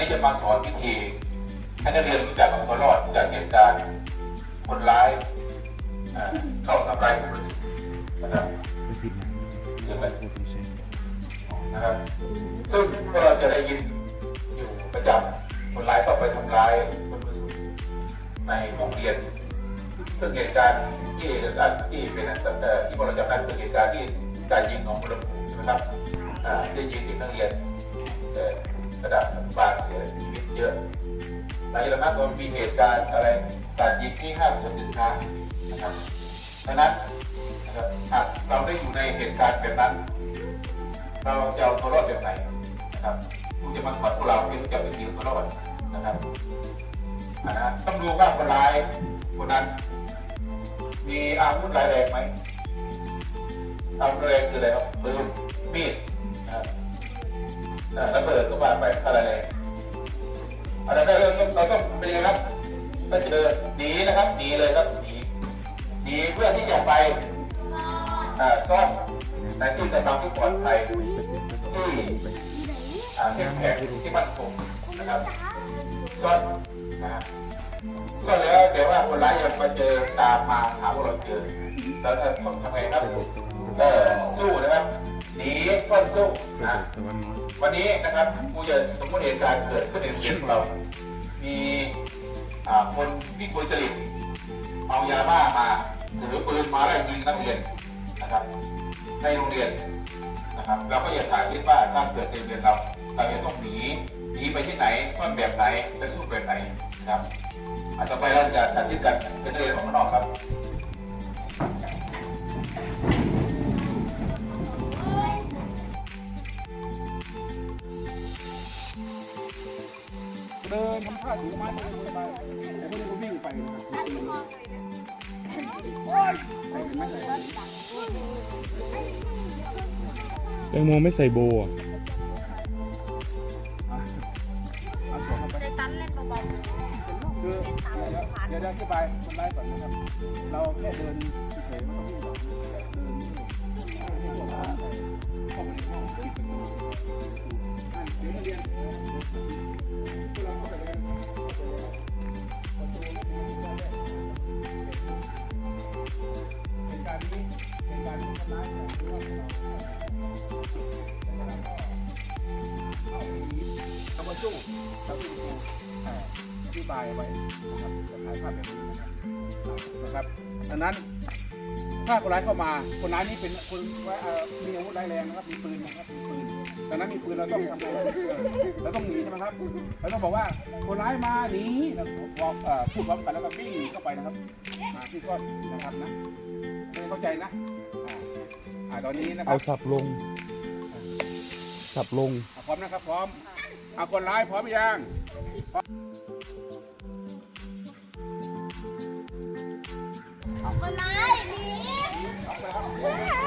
นี้จะมาสอนวิธีให้นักเรียนรู้จักเอาตัวรอดจากเหตุการณ์คนร้ายอ่าเข้าทำลายธุรกิจนะครับเรื่องอะไรนะครับซึ่งพวกเราจะได้ยินอยู่ประจำคนร้ายเข้าไปทำร้ายคนอื่นในห้องเรียนซึ่งเหตุการณ์ที่ที่เป็นเอ่อที่พวกเราจำได้คือเหตุการณ์ที่การยิงของพลเมืองนะครับอ่าได้ยิงเด็กนักเรียนเอ่อ ระดับอนุบาลเสียชีวิตเยอะหลังจากนั้นก็มีเหตุการณ์อะไรการยิงที่ห้างสรรพสินค้านะครับดังนั้นนะครับหากเราได้อยู่ในเหตุการณ์แบบนั้น เราจะเอาตัวรอดแบบไหนนะครับคุณจะมาสอนพวกเราที่รู้จักวิธีเอาตัวรอดนะครับนนั้นต้องดูว่าคนร้ายคนนั้น มีอาวุธร้ายแรงไหมอาวุธร้ายแรงคืออะไรครับปืนมีดนะครับ ระเบิดก็ว่าไปอะไรแรงอะไรก็เริ่มเราต้องเป็นยังไงครับก็เจอหนีนะครับหนีเลยครับหนีหนีเพื่อที่จะไปอ่าซ่อนในที่กระทำที่ปลอดภัยที่อ่าเข้มแข็งที่มั่นคงนะครับซ่อนนะฮะก็แล้วแต่ว่าคนร้ายยังมาเจอตามมาหาพวกเราเจอแล้วจะทำไงครับก็สู้นะครับ หนีก็สู้นะวันนี้นะครับครูจะสมมติเหตุการณ์เกิดขึ้นในโรงเรียนเรา มีอ่าคนวิกลจริตเอายาบ้ามาถือปืนมาไล่ยิงนักเรียนนะครับ ในโรงเรียนนะครับ เราก็อย่าถามคิดว่าถ้าเกิดในโรงเรียนเราเราจะต้องหนีหนีไปที่ไหนซ่อนแบบไหนจะสู้แบบไหนนะครับอะต่อไปเราจะสาธิตกันเป็นนักเรียนของข้างนอกครับ เดินทำท่าถือไม้เดินไปแต่พวกนี้ก็วิ่งไปนะครับใส่เป็นไม้ใส่แตงโมไม่ใส่โบอะเอาสวมเข้าไปในตันเล่นเบาคือเดี๋ยวเดี๋ยวอธิบายคนไล่ก่อนนะครับ เราแค่เดินเฉยๆไม่ต้อง คนร้ายเนี่ยคือว่าเราเข้าไปนี้เรามาสู้เราสู้อ่าอธิบายไว้นะครับจะถ่ายภาพแบบนี้นะครับนะครับดังนั้นถ้าคนร้ายเข้ามา คนร้ายนี่เป็นคนไว้เอ่อมีอาวุธร้ายแรงนะครับ มีปืนนะครับ มีปืนดังนั้นมีปืนเราต้องทำอะไรเราต้องหนีใช่ไหมครับ เราต้องบอกว่าคนร้ายมาหนีบอกพูดพร้อมกันแล้วก็วิ่งเข้าไปนะครับมาที่ซ่อนนะครับนะเข้าใจนะ อ่าอ่าตอนนี้นะครัเอาบสับลง สับลง อะพร้อมนะครับพร้อมเอาคนร้ายพร้อมหรือยังๆคนร้ายหนีอา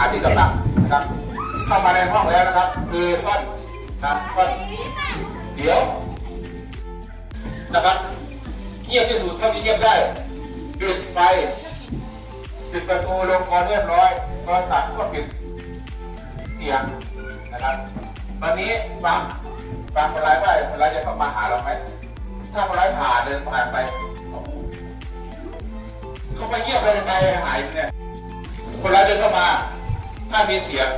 าที่กำลังนะครับ เข้ามาในห้องแล้วนะครับ คือซ่อนนะซ่อนเดี๋ยวนะครับเงียบที่สุดเท่าที่เงียบได้ปิดไฟปิดประตูลงกรเรียบร้อยโทรศัพท์ก็ปิดเสียงนะครับ วันนี้ฟังฟังคนร้ายว่าคนร้ายจะเข้ามาหาเราไหมถ้าคนร้ายผ่านเดินผ่านไปเขาไปเงียบเลยใจหายเนี่ยคนร้ายเดินเข้ามา ถ้ามีเสียง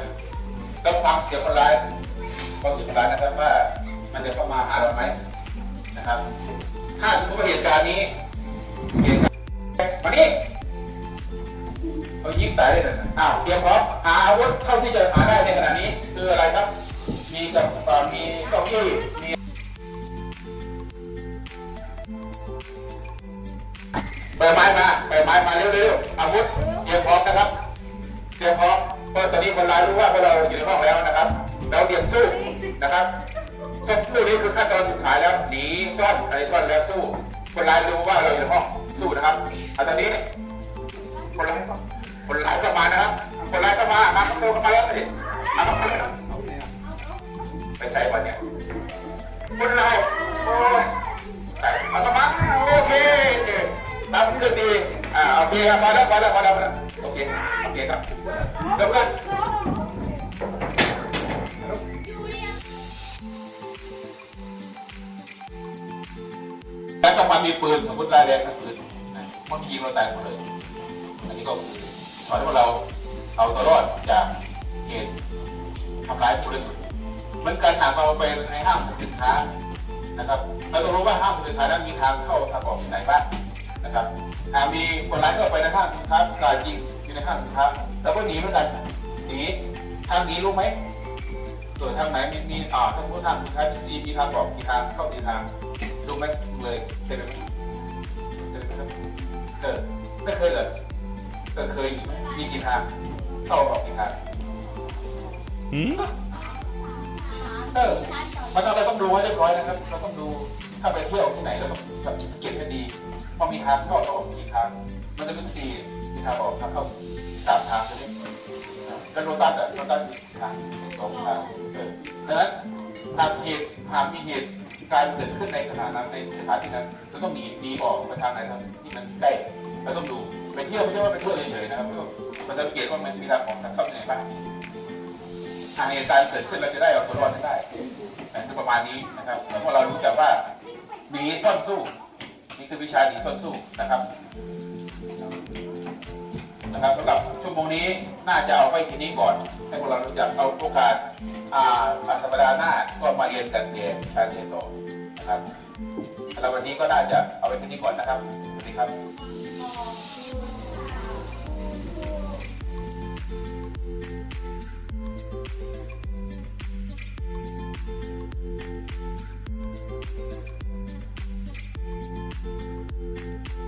ต้องฟังเสียงคนร้ายฟังเสียงคนร้ายนะครับว่ามันจะเข้ามาหาเราไหมนะครับ ถ้าสมมติว่าเหตุการณ์นี้เหตุการณ์มานี่เอายิงตายเลยนะอ้าวเตรียมพร้อมหาอาวุธเท่าที่จะหาได้ในขณะนี้ คืออะไรครับ มีกับมีเก้าอี้มีใบไม้มาใบไม้มาเร็วๆอาวุธเตรียมพร้อมนะครับ นนี้คนร้ายรู้ว่าพวกเราอยู่ในห้องแล้วนะครับ เราเตรียมสู้นะครับสู้สู้นี่คือขั้นตอนสุดท้ายแล้วหนีซ่อนอะไรซ่อนแล้วสู้ คนร้ายรู้ว่าเราอยู่ในห้องสู้นะครับเอาตอนนี้ คนร้ายคนร้ายก็มานะครับ คนร้ายก็มามาเข้ามาแล้วสิมาเข้ามาแล้วไปใส่วันเนี่ยคนเรายโอ้ยใส่มาเข้ามาโอเคตามขึ้นดีอ่าโอเคครับมาแล้วมาแล้วมาแล้วมาแล้วโอเค โอเคครับเริ่มกันแล้วต้องมามีปืนสมมติรายแรงนะปืนบางทีเราตายหมดเลย อันนี้ก็คือสอนให้เราเอาตัวรอดจากเหตุทำร้ายผู้บริสุทธิ์เหมือนการหากเราไปในห้างสินค้านะครับเราต้องรู้ว่าห้างสินค้านั้นมีทางเข้าทางออกที่ไหนบ้างนะครับหากมีคนร้ายเข้าไปในห้างสินค้ากราดยิง อยู่ในห้างสินค้าแล้วก็หนีเหมือนกันหนีทางหนีรู้ไหมส่วนทางไหนมีมีอ่าถ้าพูดทางสินค้ามีซีมีทางออกมีทางเข้ามีทางรู้ไหมเลยเป็นไหมเป็นไหมครับเออไม่เคยเหรอก็เคยมีกี่ทางเข้าออกกี่ทางหืมเออมันเราต้องดูให้เรียบร้อยนะครับ เราต้องดูถ้าไปเที่ยวที่ไหนเราต้องสังเกตให้ดี ว่ามีทางเข้าออกกี่ทาง มันจะเป็นสี่มีทางออกทางเข้าสามทางใช่ไหมอ่าแล้วโรตัสอะโรตัสมีกี่ทางสองทางเออดังนั้นหากเหตุหากมีเหตุการเกิดขึ้นในขณะนั้นในสถานที่นั้นเราต้องหนีหนีออกไปทางไหนทางที่มันใกล้เราต้องดูไปเที่ยวไม่ใช่ว่าไปเที่ยวเฉยๆนะครับก็มาสังเกตว่ามันมีทางออกทางเข้าที่ไหนบ้างหากเหตุการเกิดขึ้นเราจะได้เอาตัวรอดได้แต่ประมาณนี้นะครับแล้วพอเรารู้จักว่าหนีซ่อนสู้ นี่คือวิชาหนีส้นสู้นะครับนะครับสำหรับชั่วโมงนี้น่าจะเอาไว้ที่นี้ก่อนให้พวกเรารู้จักเอาโอกาสอ่าสัปดาห์หน้าก็มาเรียนกันเรียนการเรียนต่อนะครับสำหรับวันนี้ก็น่าจะเอาไว้ที่นี้ก่อนนะครับสวัสดีครับ Música